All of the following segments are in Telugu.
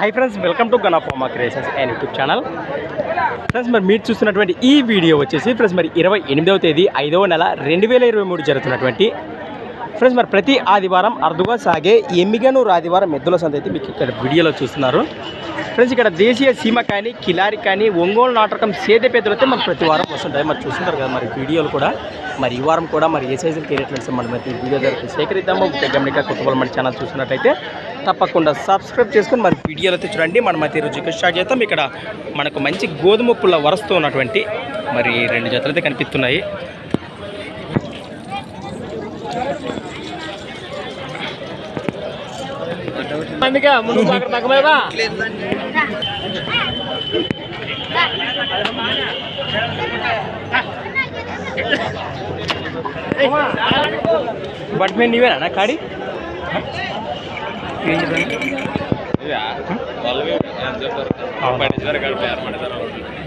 High friends welcome to గనాఫామా creations and YouTube channel friends మరి మీరు చూస్తున్నటువంటి ఈ వీడియో వచ్చేసి ఫ్రెండ్స్ మరి ఇరవై ఎనిమిదవ తేదీ ఐదవ నెల రెండు వేల ఇరవై మూడు జరుగుతున్నటువంటి. ఫ్రెండ్స్ మరి ప్రతి ఆదివారం అరుదుగా సాగే ఎమ్మిగనూరు ఆదివారం ఎద్దుల సంత అయితే మీకు ఇక్కడ వీడియోలో చూస్తున్నారు. ఫ్రెండ్స్ ఇక్కడ దేశీయ సీమ కానీ కిలారి కానీ ఒంగోలు నాటకం సేద పెద్దలు అయితే మరి ప్రతి వారం వస్తుంటాయి. మరి చూస్తుంటారు కదా మరి వీడియోలు కూడా. మరి ఈ వారం కూడా మరి ఏ సైజులు కేరేట్లెట్స్ మనం అయితే వీడియో దగ్గర సేకరిద్దాము. గమనిక కొత్తగా మన ఛానల్ చూసినట్టయితే తప్పకుండా సబ్స్క్రైబ్ చేసుకొని మరి వీడియోలు అయితే చూడండి. మనం అయితే ఈరోజు స్టార్ట్ చేస్తాం ఇక్కడ మనకు మంచి గోధుమ పుల్ల వరస్తూ ఉన్నటువంటి మరి రెండు జతలు అయితే కనిపిస్తున్నాయి. బట్ మేము నీవేనా కాడి? ఏం చెప్పాను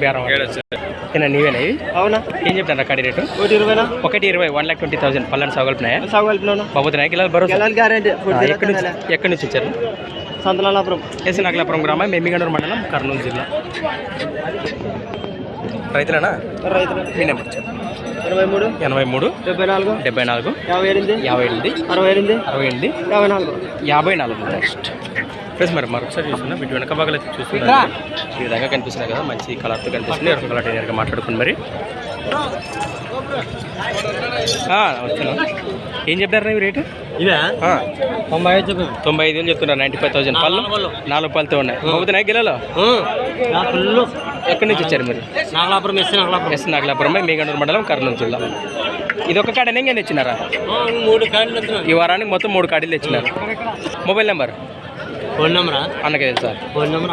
బేరం ఏనా నీవేనా ఇవి? అవునా? ఏం చెప్తాను కాడి రేటు? ఒకటి ఇరవైనా? ఒకటి ఇరవై వన్ లాక్ ట్వంటీ థౌసండ్. పల్లెని సాగులుతున్నాయా సాగు కలిపినాను బాబోతున్నాయి కిలాలు భరోసా గెలాలి గ్యారంటీ. ఆ, ఎక్కడి నుంచి ఎక్కడి నుంచి వచ్చారు? సంతలాపురం. ఎస్ నాగలాపురం గ్రామం మెమ్మిగండూరు మండలం కర్నూలు జిల్లా. రైతులేనా? రైతులు. మీ నెంబర్ ఎనభై మూడు ఎనభై మూడు డెబ్బై నాలుగు డెబ్బై నాలుగు యాభై ఎనిమిది యాభై ఎనిమిది అరవై ఎనిమిది అరవై ఎనిమిది యాభై నాలుగు యాభై నాలుగు నెక్స్ట్ ఫ్రెండ్స్ మరి మరొకసారి చూస్తున్నా వీటి వెనక భాగాలు అయితే చూస్తున్నారు. ఈ విధంగా కనిపిస్తున్నాయి కదా మంచి కలర్తో కనిపిస్తుంది ఒక కలర్ మాట్లాడుకుని మరి? ఆ, వచ్చాను. ఏం చెప్పారు ఇవి రేటు? ఇవే? ఆ, తొంభై ఐదు తొంభై ఐదు వేలు చెప్తున్నారు నైంటీ ఫైవ్ థౌసండ్ పళ్ళు. నాలుగు పళ్ళతో ఉన్నాయి. బాగుతున్నాయి గిలలో ఫుల్ ఎక్కడి నుంచి వచ్చారు మీరు? నాగలాపురం ఎస్ నాగలాపురం. ఎస్ నాగలాపురం మండలం కర్నూలు జిల్లా. ఇది ఒక కాడ నేను తెచ్చినారా? మూడు ఈ వారానికి మొత్తం మూడు కాడీలు తెచ్చినారు. Mobile number? ఫోన్ నెంబరా? అన్నకే తెలుసు? Sir phone number.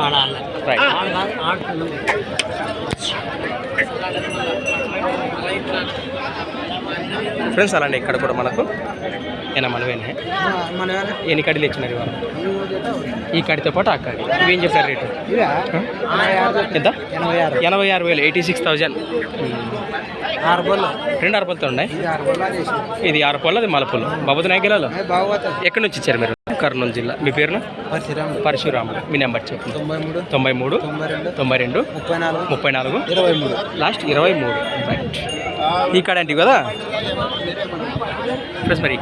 Right friends అలానే ఇక్కడ కూడా మనకు ఏనా మనమేనే మన ఎన్ని కడీలు ఇచ్చినారు ఇవాళ? ఈ కడితో పాటు ఆ కడి ఇవేం చెప్పారు రేటు? ఎంత? ఎనభై ఆరు. వేలు ఎయిటీ సిక్స్ థౌజండ్. రెండు ఆరు పళ్ళతో ఉన్నాయి? ఇది ఆరు పళ్ళు అది మలపళ్ళు బాబుతో నాయకులలో ఎక్కడి నుంచి ఇచ్చారు మీరు? కర్నూలు జిల్లా. మీ పేరున? పరిశ్రమ పరశురాములు. మీ నెంబర్ చెప్పు తొంభై మూడు. తొంభై మూడు. తొంభై రెండు. తొంభై రెండు. ముప్పై నాలుగు. ముప్పై నాలుగు. ఇరవై మూడు. లాస్ట్ ఇరవై మూడు. రైట్ ఈ కాడ అంటే కదా? ప్లస్ మరి.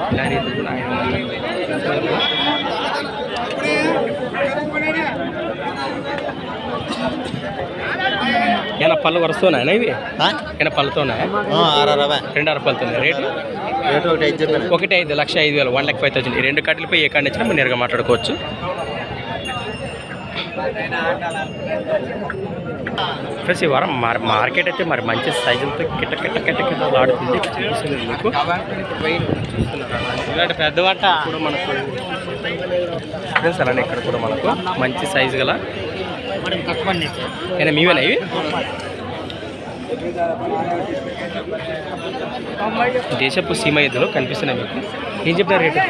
ఏమైనా పళ్ళు వరుస్తున్నాయా ఇవి? ఏమైనా పళ్ళతో ఉన్నాయా అరవై రెండు అర పళ్ళతో ఉన్నాయి రేటు? రేటు ఒకటి ఐదు చెప్పాను. ఒకటి ఐదు లక్ష ఐదు వేలు వన్ లాక్ ఫైవ్ థౌసండ్ ఈ రెండు కట్టలపై ఏ కార్డు ఇచ్చినా మీరు నేరుగా మాట్లాడుకోవచ్చు. ఫ్రెండ్స్ ఈ వారం మార్ మార్కెట్ అయితే మరి మంచి సైజులతో కిట్ట కిట్ట కిట్ట కిట్ట ఆడుతుంది చూపిస్తుంది మీకు. ఇలాంటి పెద్ద వంట. కూడా మనకు ఫ్రెండ్స్ అలానే ఇక్కడ కూడా మనకు మంచి సైజు గల మీవేనా ఇవి? దేశపు సీమ ఎద్దులు కనిపిస్తున్నాయి మీకు. ఏం చెప్పినారు రేటు?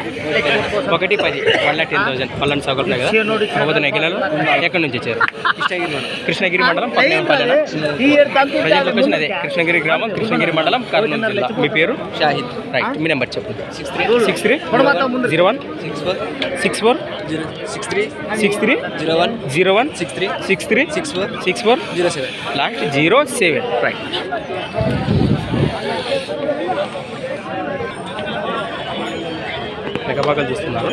ఒకటి పది వన్ లాక్ టెన్ థౌసండ్. పల్లెని సౌకర్యం కదా? మొబైల్ నెగిలాలు ఎక్కడి నుంచి వచ్చారు? కృష్ణగిరి మండలం పట్నం పల్లెన. ప్రజెంట్ లొకేషన్ అదే కృష్ణగిరి గ్రామం కృష్ణగిరి మండలం కర్నూలు జిల్లా. మీ పేరు? షాహిద్. రైట్ మీ నెంబర్ చెప్పండి. Six three zero one six four six four zero six three six three zero one zero one six three six three six four six four zero seven last zero seven. Right మెగబాగలు చూస్తున్నారు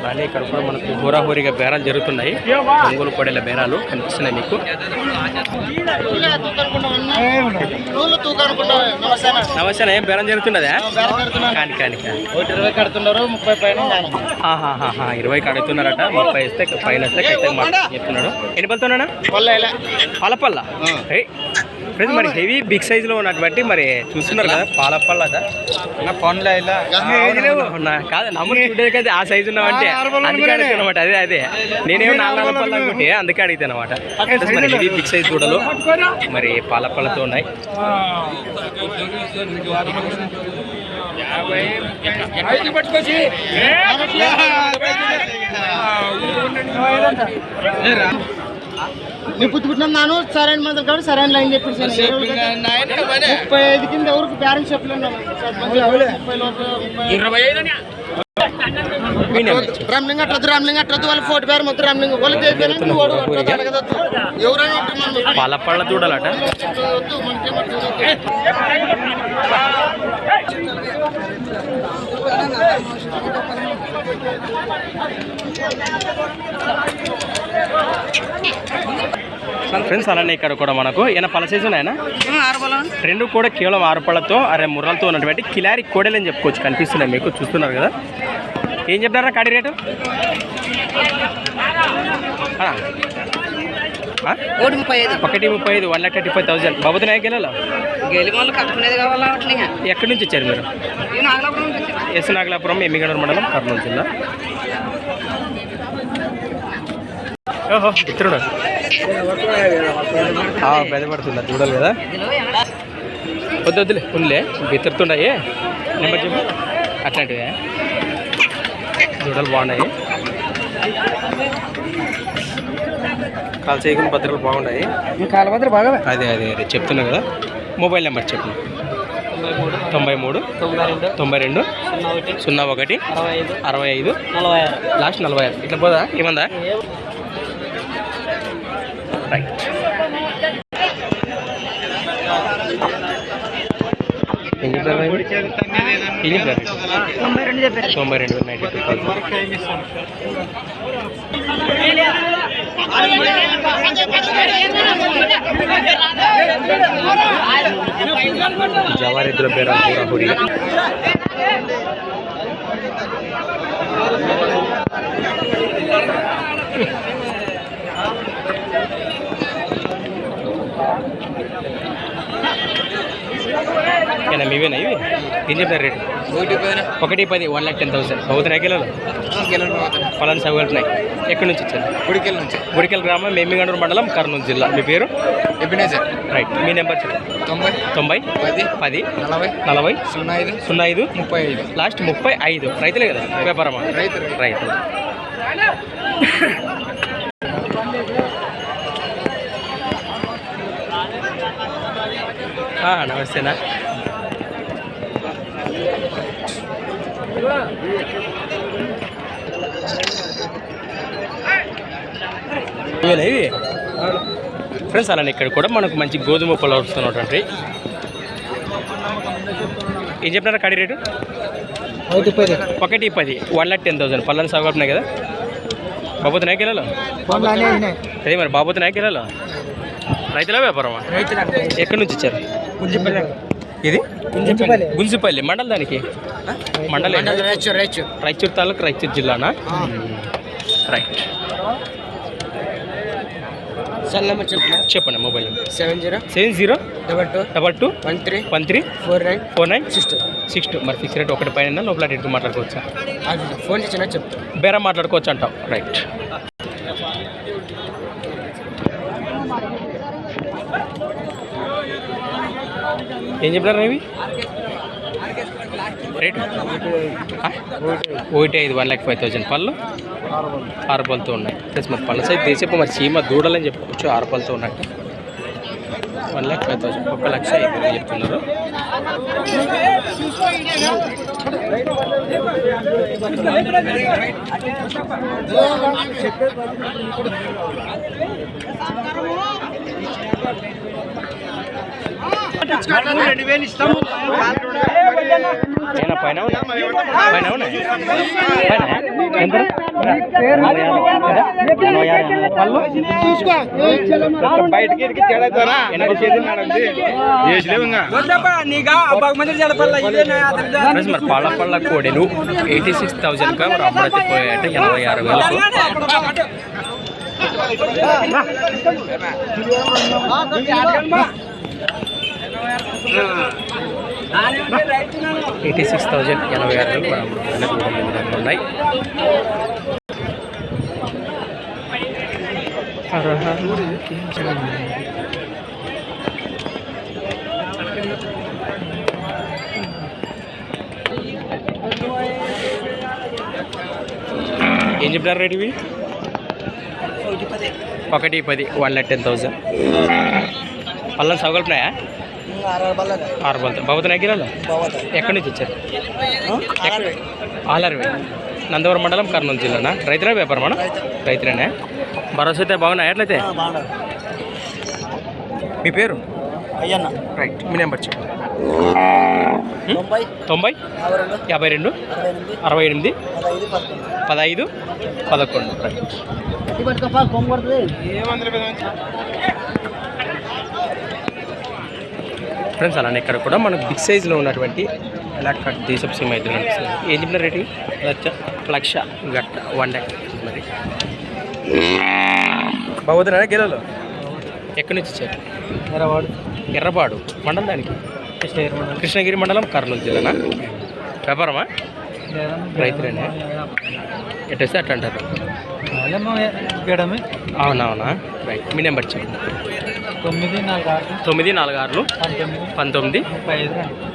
అలానే ఇక్కడ కూడా మనకు హోరాహోరీగా బేరాలు జరుగుతున్నాయి. ఒంగోలు కోడెల బేరాలు కనిపిస్తున్నాయి మీకు. నమస్తే ఏం బేరం జరుగుతున్నదా? కాని కాని ఇరవై కడుతున్నారు ముప్పై ఇస్తే పైన మాట చెప్తున్నాడు. ఎన్ని పలుతున్నానా పాలపల్ల ఏయ్, ఫ్రెండ్స్ మరి హెవీ బిగ్ సైజ్లో ఉన్నటువంటి మరి చూస్తున్నారు కదా పాలపల్ల కాదు చూడేది ఆ సైజు అందుకే అడుగుతాను అనమాట అదే అదే నేనేమో నాలుగు పళ్ళు అనుకుంటే అందుకే అడుగుతాను అనమాట మరి హెవీ బిగ్ సైజ్ చూడలు మరి పాలపల్లతో ఉన్నాయి నేను పుచ్చుకుంటున్నాను నాను సరైన మంత్రం కాబట్టి సరైన లైన్ చెప్పించాను ముప్పై ఐదు కింద ఎవరికి పేరెంట్స్ చెప్పలేను ఇరవై చెప్పు. రామ్లింగ్ అట్లొద్దు రామ్లింగ్ అట్లొద్దు వాళ్ళ ఫోటో పేరు మొత్తం రామ్లింగ్. అడగదొద్దు ఎవరైనా పాల పళ్ళ చూడాలట. మనకేం వద్దు. ఫ్రెండ్స్ అలానే ఇక్కడ కూడా మనకు. ఈయన పల సీజన్ ఆయన రెండు కూడా కేవలం ఆరు పళ్ళతో అరే ముర్రలతో ఉన్నటువంటి కిలారి కోడలు అని చెప్పుకోవచ్చు. కనిపిస్తున్నాయి మీకు చూస్తున్నారు కదా. ఏం చెప్తారా కాడి రేటు? ఒకటి ముప్పై ఐదు. ఒకటి ముప్పై ఐదు one lakh thirty five thousand. బాబుతో అట్లా ఎక్కడి నుంచి వచ్చారు మీరు. ఎస్ నాగలాపురం ఎమ్మిగనూరు మండలం కర్నూలు జిల్లా. ఓహో ఇతరుడు పెద్దపడుతుందా చూడాలి కదా. వద్దు వద్దులే ఉందిలే. బిత్తరుతుండయి. నెంబర్ చెప్పు. అట్లాంటివే. దూడలు బాగున్నాయి. కాల్ చేయకుండా భద్రతలు బాగున్నాయి బాగా అదే అదే అదే. చెప్తున్నా కదా. మొబైల్ నెంబర్ చెప్పు. తొంభై మూడు తొంభై రెండు సున్నా ఒకటి అరవై ఐదు లాస్ట్ నలభై ఆరు. ఇట్లా పోదా? ఏమందా? రైట్ ఏం చెప్పారు ఏం చెప్పారు తొంభై రెండు చెప్పారు తొంభై రెండు వేల నైంటీ టూ కాల్ జవారెద్దుల పేరు కూడా హుడి ఏనా మీవేనా ఇవి? ఏం చెప్పారు రేటు? ఒకటి పది వన్ లాక్ టెన్ థౌసండ్ అవుతున్నాయి కిలోలు? పలానా సవి వెళ్తున్నాయి ఎక్కడి నుంచి వచ్చారు? గుడికెళ్ళ నుంచి. గుడికెల్ గ్రామం మేమిగండూరు మండలం కర్నూలు జిల్లా. మీ పేరు? Ebenezer right. మీ నెంబర్ తొంభై. తొంభై పది పది నలభై నలభై సున్నా ఐదు సున్నా ఐదు ముప్పై ఐదు. లాస్ట్ ముప్పై ఐదు. రైతులే కదా? వ్యాపారమా? రైతు. రైతు. నమస్తేనా ఇవేనా ఇవి? ఫ్రెండ్స్ అలానే ఇక్కడ కూడా మనకు మంచి గోధుమ పొలం వస్తున్నటువంటి ఏం చెప్పినారా కడి రేటు? ఒకటి పది. వన్ లాక్ టెన్ థౌసండ్ పల్లెని సాగుతున్నాయి కదా? బాబుతో నాయకెళ్ళాలో అదే మరి బాబుతో నాయకెళ్ళాలో రైతుల వ్యాపారమా? ఎక్కడి నుంచి ఇచ్చారు ఇది? గుంజిపల్లి. మండల దానికి? మండలి. రైచు రైచు రాయచూర్. తాలూకు రాయచూర్ జిల్లానా? రైట్ సెల్ నెంబర్ చెప్పిన చెప్పండి mobile seven zero seven zero double two double two one three one three four nine four nine six two. Six two. మరి ఫిక్స్ రేట్ ఒకటి పైన లోపల రేటు మాట్లాడుకోవచ్చా? ఫోన్ చేసిన చెప్తా. బేరం మాట్లాడుకోవచ్చు అంటావు? రైట్ ఏం చెప్పారు ఇవి రేట్ ఒకటి ఐదు వన్ ల్యాక్ ఫైవ్ థౌజండ్ పళ్ళు. ఆరు పళ్ళతో ఉన్నాయి. ప్లస్ మరి పళ్ళ సైజ్ తీసేపు మరి చీమ దూడలని చెప్పుకోవచ్చు ఆరు పళ్ళతో ఉన్నట్టు వన్ ల్యాక్ ఫైవ్ థౌజండ్ ఒక లక్ష ఐదు వేలు చెప్తున్నారు. ఏనా పైన? పైన? ఎనభై. పళ్ళు? చేతులు మరి పళ్ళ కోడెలు ఎయిటీ సిక్స్ థౌజండ్గా మరి అప్పుడైతే పోయాయట ఎనభై ఆరు వేలకు ఎయిటీ సిక్స్ థౌజండ్ ఎనభై ఆరు ఉన్నాయి ఏం చెప్పారు రేట్ ఇవి? ఒకటి పది వన్ లాక్ టెన్ థౌజండ్ పళ్ళని సగలుపున్నాయా ఆరు బలతో బాబుతో నగ్గిరాలు ఎక్కడి నుంచి వచ్చారు? ఆలరవే నందవరం మండలం కర్నూలు జిల్లానా? రైతులే వ్యాపారమా? రైతులేనే? భరోసా అయితే బాగున్నాయి? ఎట్లయితే మీ పేరు? అయ్యన్న. రైట్. మీ నెంబర్ చెప్పు. తొంభై. తొంభై? యాభై రెండు. అరవై ఎనిమిది. పదహైదు పదకొండు. రైట్. ఫ్రెండ్స్ అలానే ఇక్కడ కూడా మనకు బిగ్ సైజులో ఉన్నటువంటి ఎలా కట్ దేశపు సిమ్ అయితే ఏం చెప్పిన రేటు లక్ష. లక్ష. గట్ట వన్ డాక్ మరి. బాగుతున్నారా గిలలో ఎక్కడి నుంచి వచ్చారు? ఎర్రపాడు ఎర్రపాడు మండలం దానికి? కృష్ణగిరి మండలం. కర్నూలు జిల్లానా? వ్యాపారమా? రైతులేనే? ఎట్టేస్తే అట్లా అంటారు? అవునవునా? రైట్. మీ నెంబర్ చెప్పండి. తొమ్మిది నాలుగు ఆరు. తొమ్మిది నాలుగు ఆరులు. పంతొమ్మిది ముప్పై ఐదు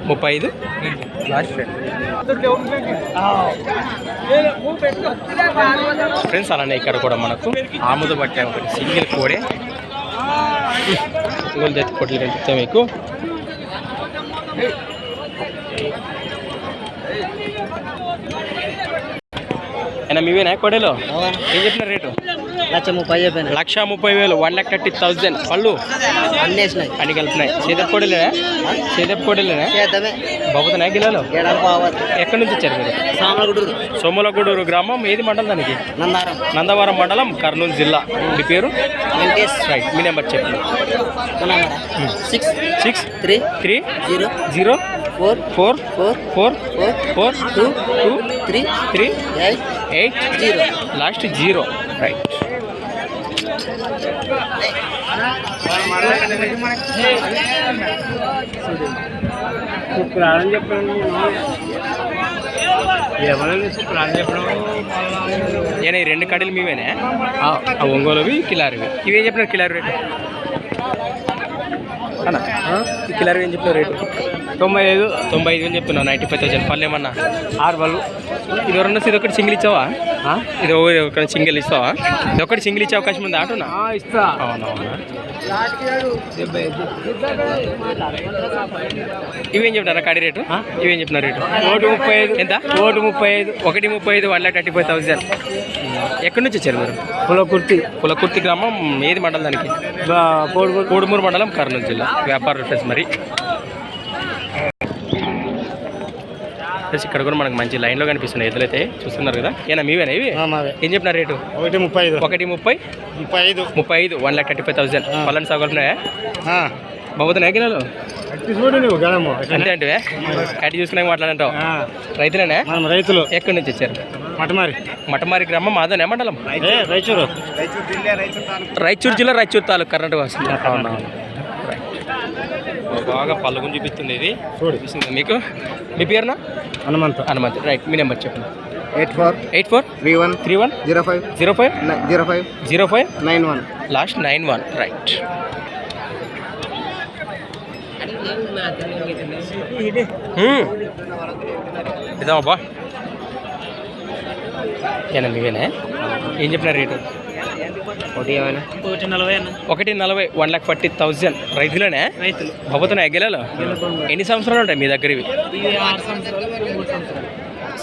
ముప్పై ఐదు. లాస్ట్ ఫ్రెండ్స్ అలానే ఇక్కడ కూడా మనకు ఆముద బట్టే ఒకటి సింగిల్ కోడే. సింగిల్ తెచ్చి కొట్లు కనిపిస్తే మీకు. అయినా మీవేనా కోడేలో? ఏం చెప్పిన రేటు? లక్ష ముప్పై చెప్పాను లక్ష ముప్పై వేలు వన్ లాక్ థర్టీ థౌజండ్ పళ్ళు? అన్నీ వేసినాయి. అన్ని కలిపినాయి. సేదపు కోడలేనా సేదపు కోడలేనా బాబుతున్నాయి గిలాలో ఎక్కడి నుంచి వచ్చారు మీరు? సామలగుడు సోములగూడూరు. గ్రామం ఏది మండలం దానికి? నందారం. నందవరం మండలం కర్నూలు జిల్లా. మీ పేరు? వెంకటేష్. రైట్ మీ నెంబర్ చెప్పండి six six three three zero zero four four four four four four two two three three eight eight zero last zero right శుక్రవారం చెప్పాను ఏమన్నా శుక్రవారం చెప్పడం నేను ఈ రెండు కడీలు మీవేనే? ఆ ఒంగోలువి కిలారివి. ఇవేం చెప్పినారు కిలారి రేటు? అన్న కిలారి ఏం చెప్పిన రేటు? తొంభై ఐదు తొంభై ఐదు వేలు చెప్తున్నావు నైంటీ ఫైవ్ థౌసండ్. పళ్ళు ఏమన్నా ఆరు బళ్ళు. ఇది ఎవరన్నా ఇది ఒకటి సింగిల్ ఇచ్చావా? ఇది ఒకటి ఒకటి సింగిల్ ఇస్తావా? ఇది ఒకటి సింగిల్ ఇచ్చే అవకాశం ఉందా? అంటున్నా. ఇస్తా. ఇవేం చెప్తారా కడి రేటు? ఇవేం చెప్తున్నా రేటు? ఓటు ముప్పై ఐదు. ఎంత? ఓటు ముప్పై ఐదు. ఒకటి ముప్పై ఐదు one lakh thirty five thousand. ఎక్కడి నుంచి వచ్చారు మీరు? కుల కుర్తి కులకుర్తి గ్రామం ఏది మండలం దానికి? కోడిగుడ్డు కోడుమూరు మండలం కర్నూలు జిల్లా. వ్యాపార రిఫరెన్స్ మరి. ప్లస్ ఇక్కడ కూడా మనకు మంచి లైన్లో కనిపిస్తున్నాయి ఎదులైతే చూస్తున్నారు కదా? ఏనా మీవేనా ఇవి? ఏం చెప్పిన రేటు? ఒకటి ముప్పై ఐదు. ఒకటి ముప్పై? ముప్పై ఐదు. ముప్పై ఐదు one lakh thirty five thousand కిలోలు చూడు నువ్వు గడము అంతే అంటే కట్టి చూసుకున్నాక మాట్లాడంటావు. రైతులేనా? మనం రైతులు. ఎక్కడి నుంచి వచ్చారు? మటమారి. మటమారి గ్రామం మాదనే మండలం? ఏ రైచూరు. రాయచూరు జిల్లా రాయచూరు తాలూకు. కర్ణాటక వస్తుంది బాగా పళ్ళగుని చూపిస్తుంది ఇది. చూపిస్తుంది మీకు? మీ పేరునా? హనుమంత. హనుమంత్. రైట్ మీ నెంబర్ చెప్పండి. Eight four eight four three one three one zero five zero five zero five zero five nine one. Last nine one. Right. ఇదామబ్బా ఏనా మీవేనా ఏం చెప్పిన రేటు? ఒకటి నలభై అన్న. ఒకటి నలభై వన్ లాక్ ఫార్టీ థౌజండ్ రైతులనే? రైతులు. బాబుతున్నాయి గెలలో ఎన్ని సంవత్సరాలు ఉంటాయి మీ దగ్గర ఇవి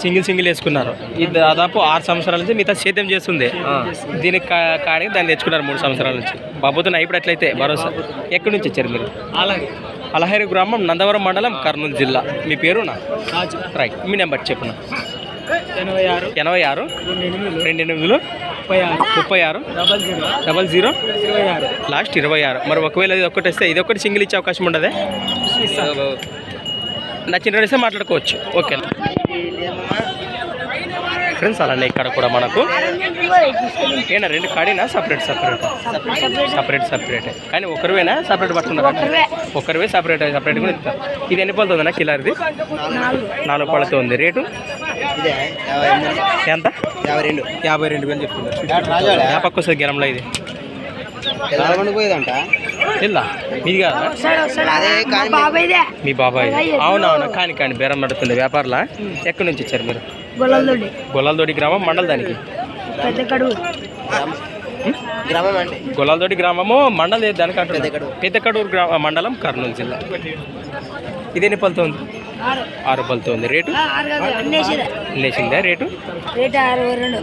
సింగిల్ సింగిల్ వేసుకున్నారు. ఇది దాదాపు ఆరు సంవత్సరాల నుంచి మిగతా సేద్యం చేస్తుంది. దీనికి కా- కాడికి దాన్ని తెచ్చుకున్నారు మూడు సంవత్సరాల నుంచి. బాబుతున్నాయి ఇప్పుడు ఎట్లయితే భరోసా? ఎక్కడి నుంచి వచ్చారు మీరు? అలాగే. అలహరి గ్రామం నందవరం మండలం కర్నూలు జిల్లా. మీ పేరునా? రైట్ మీ నెంబర్ చెప్పున? ఎనభై ఆరు. ఎనభై ఆరు. రెండు ఎనిమిది. రెండు ఎనిమిదిలు. ముప్పై ఆరు. ముప్పై ఆరు. Double zero. లాస్ట్ ఇరవై ఆరు. మరి ఒకవేళ ఇది ఒకటి వస్తే ఇది ఒకటి సింగిల్ ఇచ్చే అవకాశం ఉండదే? నచ్చిన రెడిస్తే మాట్లాడుకోవచ్చు. ఓకే. ఫ్రెండ్స్ అలానే ఇక్కడ కూడా మనకు ఏనా రెండు కాడీనా? సపరేట్ సపరేట్ సపరేట్ సపరేట్ కానీ ఒకరివేనా? సపరేట్ పట్టుకున్నారా? ఒకరివే. సపరేట్ సపరేట్ కూడా ఇస్తారు ఇది ఎన్ని పళ్ళతో ఉందన్నా కిలారిది? నాలుగు. పళ్ళతో ఉంది. రేటు? ఎంత? యాభై రెండు. యాభై రెండు వేలు చెప్తున్నారు. వ్యాపక్ వస్తుంది గెలంలో ఇది. పోయేదంట. మీది కాదా? మీ బాబాయ్ అవునవును కానీ కానీ బేరం నడుతుంది వ్యాపారులా? ఎక్కడి నుంచి వచ్చారు మీరు? గొల్లాలతోటి గ్రామం మండల్ దానికి? గొల్లాలతోటి గ్రామము మండల్ దానికి పెద్దకడూరు. గ్రామ మండలం కర్నూలు జిల్లా. ఇది ఎన్ని పళ్ళతో ఉంది? ఆరు బలతో ఉంది. రేటు? లేచిందా రేటు? రేట్ అరవై రెండు.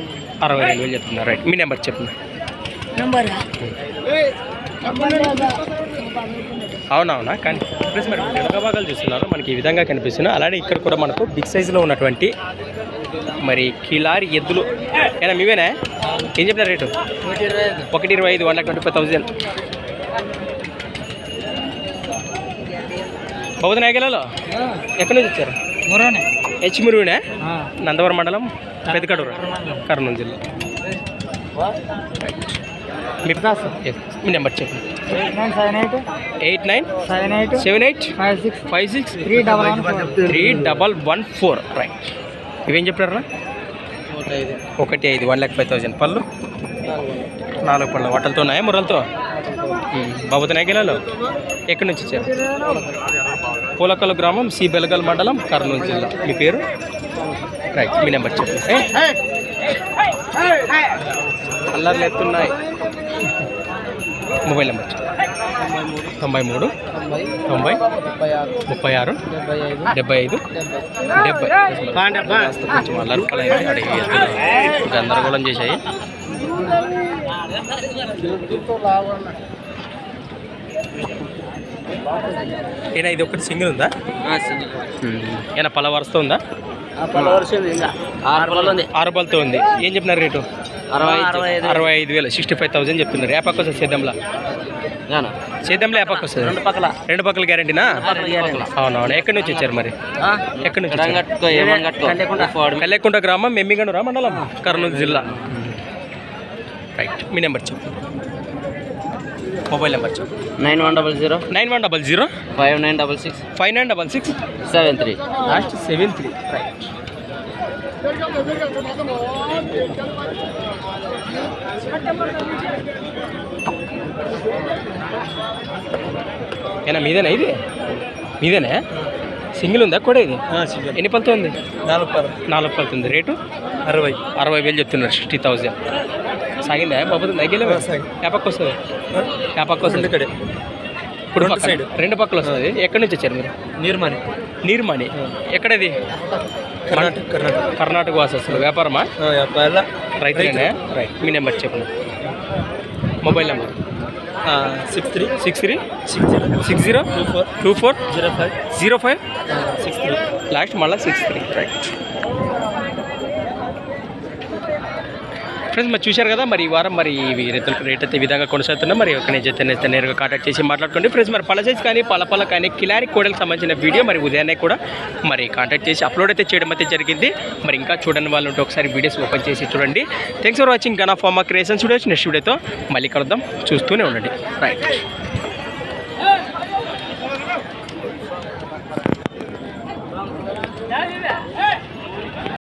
అరవై రెండు వేలు చెప్తున్నారు. రైట్. మీ నెంబర్ చెప్పండి నంబర్? అవునవునా? కానీ ప్లస్ మరి వెనక భాగాలు చూస్తున్నారు. మనకి ఈ విధంగా కనిపిస్తున్నాయి అలానే ఇక్కడ కూడా మనకు బిగ్ సైజులో ఉన్నటువంటి మరి కిలారి ఎద్దులు. ఏనా మీవేనా? ఏం చెప్పినారు రేటు? ఒకటి ఇరవై ఐదు one lakh twenty five thousand. బౌద్ధ నాయకులలో? ఎక్కడి నుంచి వచ్చారు? మురోనే హెచ్ మురుగునే? నందవరం మండలం పెద్దకడూరు కర్నూలు జిల్లా. మీ నెంబర్ చెప్పండి eight nine seven eight. Seven eight. Five six. Five six three double one four. Three double one four. Right ఇవేం చెప్పారా ఒకటి ఐదు. వన్ ల్యాక్ ఫైవ్ థౌజండ్ పళ్ళు. నాలుగు పళ్ళు వాటలతో ఉన్నాయా ముర్రలతో? బాబుతో నాయకులలో? ఎక్కడి నుంచి వచ్చారు? పూలకల్లు గ్రామం సి బెలగల్ మండలం కర్నూలు జిల్లా. మీ పేరు? రైట్ మీ నెంబర్ చెప్పండి అల్లర్లు ఎత్తున్నాయి. మొబైల్ నెంబర్ తొంభై మూడు తొంభై ముప్పై ఆరు డెబ్బై ఐదు డెబ్బై. కొంచెం అల్లరికలైంది గందరగోళం చేశాయి ఏనా ఇది ఒకటి సింగిల్ ఉందా? ఏనా పల వరుసతో ఉందా? ఆరు బలతో ఉంది. ఏం చెప్పినారు రేటు? అరవై ఐదు. వేలు. సిక్స్టీ ఫైవ్ థౌసండ్ చెప్తున్నారు. ఏ పక్క వస్తుంది సేద్యంలో సేద్యంలో ఏ పక్క వస్తుంది? రెండు పక్కల. రెండు పక్కల గ్యారంటీనా? అవునవును. ఎక్కడి నుంచి వచ్చారు మరి? ఎక్కడి నుంచి? కల్లెకుంట గ్రామం మెమ్మిగండురా మండలం కర్నూలు జిల్లా. రైట్ మీ నెంబర్ చెప్పు. మొబైల్ నెంబర్ చెప్పు. Nine one double zero. Nine one double zero. Five nine double six. Five nine double six. Seven three. Last seven three. Right. ఏనా మీదేనా ఇది? మీదేనా? సింగిల్ ఉందా కూడా ఇది? ఎన్ని పలుతో ఉంది నాలుగు పది. నాలుగు పలుతో ఉంది రేటు? అరవై. అరవై వేలు చెప్తున్నారు సిక్స్టీ థౌజండ్. సాగిందా? బాబు తగ్గలే సాగింది. ఏ పక్క వస్తుంది. ఏ పక్క వస్తుంది. ఇక్కడే ఇప్పుడు రెండు. సైడ్. రెండు పక్కలు వస్తుంది. ఎక్కడి నుంచి వచ్చారు మీరు? నీర్మని. నీర్మణి ఎక్కడది? కర్ణాటక కర్ణాటక. కర్ణాటక వాసు అసలు వ్యాపారమా రైతులేనా? రైట్ మీ నెంబర్ చెప్పండి. Mobile number. Six three. Six three? Six zero. Six zero? Two four. Two four? Zero five. Zero five? Six three. Last మళ్ళీ సిక్స్ త్రీ. రైట్ ఫ్రెండ్స్ మరి చూశారు కదా మరి ఈ వారం మరి ఇవి రేతులకు రేట్ అయితే ఈ విధంగా కొనసాగుతున్నా మరి ఒక నుంచి అయితే నేరుగా కాంటాక్ట్ చేసి మాట్లాడుకోండి. ఫ్రెండ్స్ మరి పల సైజ్ కానీ పలపల కానీ కిలారి కోడలకు సంబంధించిన వీడియో మరి ఉదయాన్నే కూడా మరి కాంటాక్ట్ చేసి అప్లోడ్ అయితే చేయడం అయితే జరిగింది. మరి ఇంకా చూడని వాళ్ళు ఉంటే ఒకసారి వీడియోస్ ఓపెన్ చేసి చూడండి. Thanks for watching Gana pharma creations videos next వీడియోతో మళ్ళీ కలుద్దాం. చూస్తూనే ఉండండి. రైట్